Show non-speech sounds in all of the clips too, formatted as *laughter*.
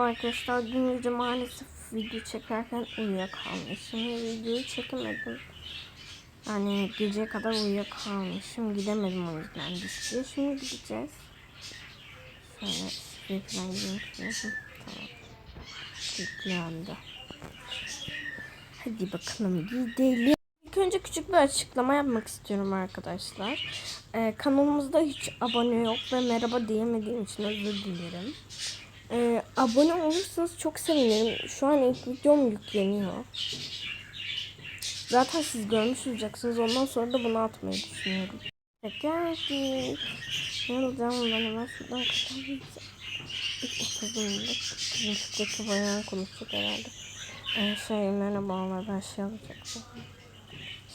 Merhaba arkadaşlar. Dün gece maalesef video çekerken uyuyakalmışım. Videoyu çekemedim. Yani geceye kadar uyuyakalmışım. Gidemedim o yüzden dişçiye. Şimdi gideceğiz. Şöyle şuraya falan. Hı, Tamam. Yüklendi. Hadi bakalım gidelim. İlk önce küçük bir açıklama yapmak istiyorum arkadaşlar. Ee, kanalımızda hiç abone yok ve merhaba diyemediğim için özür dilerim. Ee, abone olursanız çok sevinirim. Şu an ilk videom yükleniyor. Zaten siz görmüş olacaksınız. Ondan sonra da bunu atmayı düşünüyorum. Geldik. Ne alacağım ben hemen şuradan kapalayacağım. İlk oturdum da bizim şuradaki bayağı konuşacak herhalde. Ee, şey merhabalar ben şey alacaktım.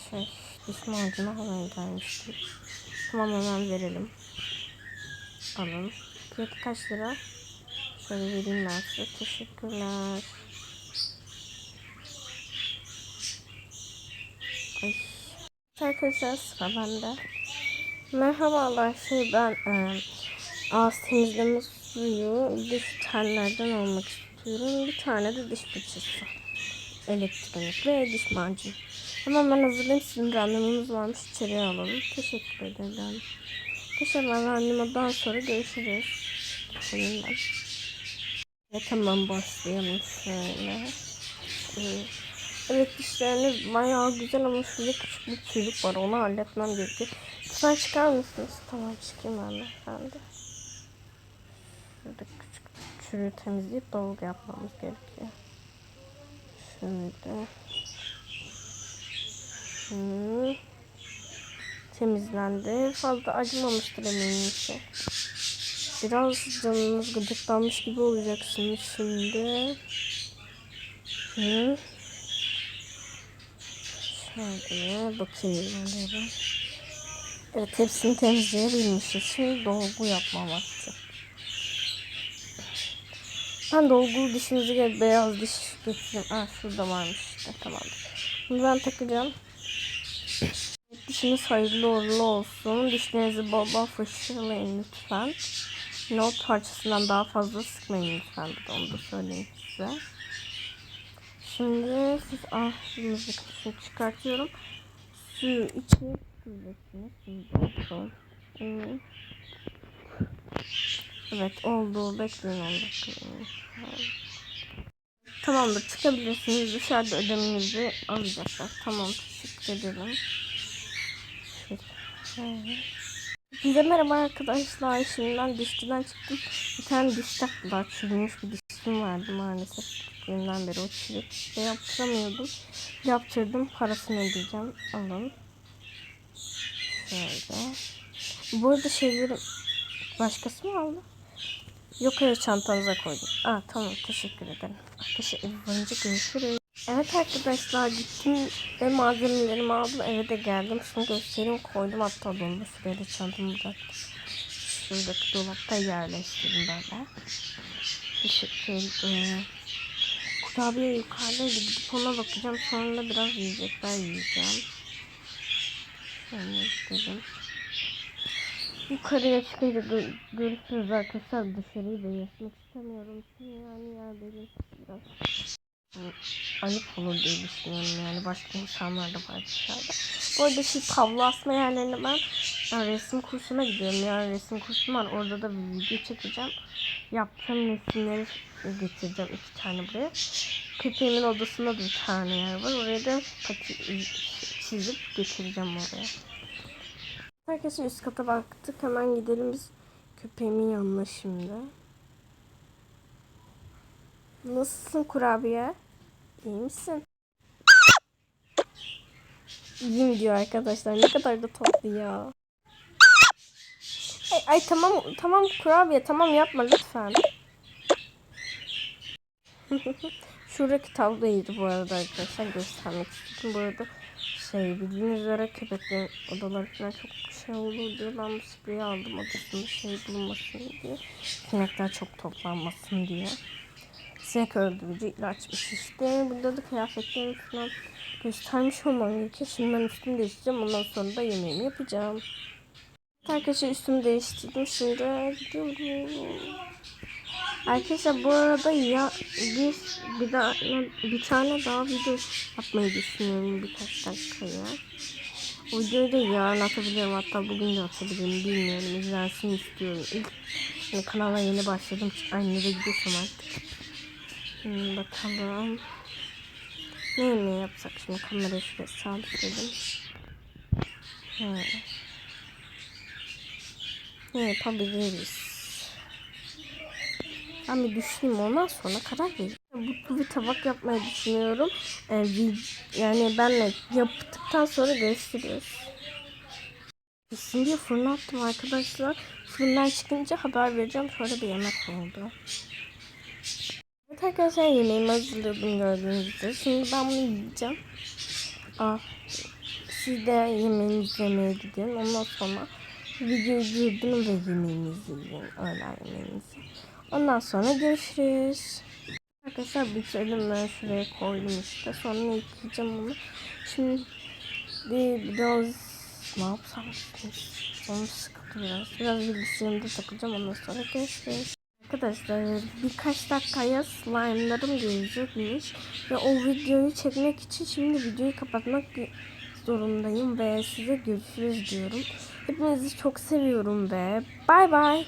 Şey diş macunu almaya gelmiştim. Tamam hemen verelim. Alın. Fiyatı kaç lira? Şöyle vereyim ben size. Teşekkürler. Ay. Arkadaşlar sıra bende. Merhabalar. Şey ben e, ağız temizleme suyu diş tellerden almak istiyorum. Bir tane de diş fırçası. Elektronik ve diş macunu. Hemen ben hazırlayayım. Sizin randevunuz varmış. İçeriye alalım. Teşekkür ederim. Teşekkürler. Randevudan sonra görüşürüz. Senin Evet tamam başlayalım şöyle. Ee, Evet dişleriniz bayağı güzel ama şurada küçük bir tüylük var onu halletmem gerekiyor. Lütfen çıkar mısınız? Tamam çıkayım ben de efendim. Şurada küçük çürüğü temizleyip dolgu yapmamız gerekiyor. Şöyle. Hı. Temizlendi. Fazla acımamıştır eminim ki. Biraz canınız gıcıklanmış gibi olacaksınız şimdi. Hı. Şöyle bakayım alıyorum. Evet hepsini temizleyebilmişiz. Şimdi dolgu yapma vakti. Ben dolgulu dişimizi gel beyaz diş getireyim. Ah şurada varmış işte tamamdır. Bunu ben takacağım. Dişiniz hayırlı uğurlu olsun. Dişlerinizi bol bol lütfen. Not parçasından daha fazla sıkmayın lütfen. Onu da söyleyeyim size. Şimdi siz ağzınızı kısmını çıkartıyorum. Suyu içine süreceksiniz. Şimdi. Hmm. Evet oldu. Bekleyin 10 dakika. Tamamdır çıkabilirsiniz. Dışarıda ödemenizi alacaklar. Tamam teşekkür ederim. Şöyle. Size merhaba arkadaşlar. Şimdi ben dişçiden çıktım. Bir tane diş taktılar. Çürümüş bir dişim vardı maalesef. Küçüklüğümden beri o çürük. İşte yaptıramıyordum. Yaptırdım. Parasını ödeyeceğim. Alın. Şöyle. Bu arada şeyleri başkası mı aldı? Yok hayır çantanıza koydum. Aa tamam teşekkür ederim. Teşekkür ederim. Görüşürüz. Evet arkadaşlar gittim ve malzemelerimi aldım eve de geldim. Şimdi göstereyim koydum hatta dolaba şuraya da çantamı bıraktım. Şuradaki dolapta yerleştirdim böyle. Teşekkür ederim. Kurabiye yukarıda gidip ona bakacağım. Sonra biraz yiyecekler yiyeceğim. Şöyle istedim. Yukarıya çıkınca gö- görüşürüz arkadaşlar. Dışarıyı da yaşmak istemiyorum. Çünkü yani yer biraz ayıp olur diye düşünüyorum yani başka insanlar da var dışarıda. Bu arada şu tavla asma yerlerine ben yani resim kursuna gidiyorum yani resim kursum var orada da bir video çekeceğim. Yaptığım resimleri getireceğim iki tane buraya. Köpeğimin odasında da bir tane yer var oraya da çizip getireceğim oraya. Herkesin üst kata baktık hemen gidelim biz köpeğimin yanına şimdi. Nasılsın kurabiye? İyi misin? İyiyim diyor arkadaşlar. Ne kadar da tatlı ya. Ay, ay tamam tamam kurabiye tamam yapma lütfen. *laughs* Şuradaki tablo iyiydi bu arada arkadaşlar göstermek istedim. Bu arada şey bildiğiniz üzere köpeklerin odaları falan çok şey olur diye ben bu spreyi aldım odasında şey bulunmasın diye. Sinekler çok toplanmasın diye sinek öldürücü ilaçmış işte. Burada da kıyafetlerimi falan göstermiş olmam gerekiyor. Şimdi ben üstümü değiştireceğim. Ondan sonra da yemeğimi yapacağım. Arkadaşlar üstümü değiştirdim. Şimdi gidiyorum. Arkadaşlar bu arada ya bir bir daha bir tane daha video yapmayı düşünüyorum birkaç dakikaya. O videoyu da yarın atabilirim hatta bugün de atabilirim bilmiyorum izlensin istiyorum. İlk yani kanala yeni başladım ay nereye gidiyorsam artık. Hmm, bakalım. Ne yemeği yapsak şimdi kamerayı şuraya sabitledim. Hmm. Ne yapabiliriz? Ben bir düşüneyim ondan sonra karar veririm. Butlu bir tabak yapmayı düşünüyorum. Ee, yani benle yaptıktan sonra görüşürüz. Şimdi fırına attım arkadaşlar. Fırından çıkınca haber vereceğim. Sonra bir yemek oldu. Arkadaşlar yemeğimi hazırladım gördüğünüz gibi. Şimdi ben bunu yiyeceğim. Aa, siz de yemeğinizi yemeye gidin. Ondan sonra videoyu durdurun ve yemeğinizi yiyin. Öğlen yemeğinizi. Ondan sonra görüşürüz. Arkadaşlar bitirdim ben şuraya koydum işte. Sonra yıkayacağım onu. Şimdi biraz ne yapsam? Canım sıkıldı biraz. Biraz bilgisayarımda takacağım ondan sonra görüşürüz. Arkadaşlar birkaç dakikaya slime'larım gelecekmiş. Ve o videoyu çekmek için şimdi videoyu kapatmak zorundayım ve size görüşürüz diyorum. Hepinizi çok seviyorum ve bay bay.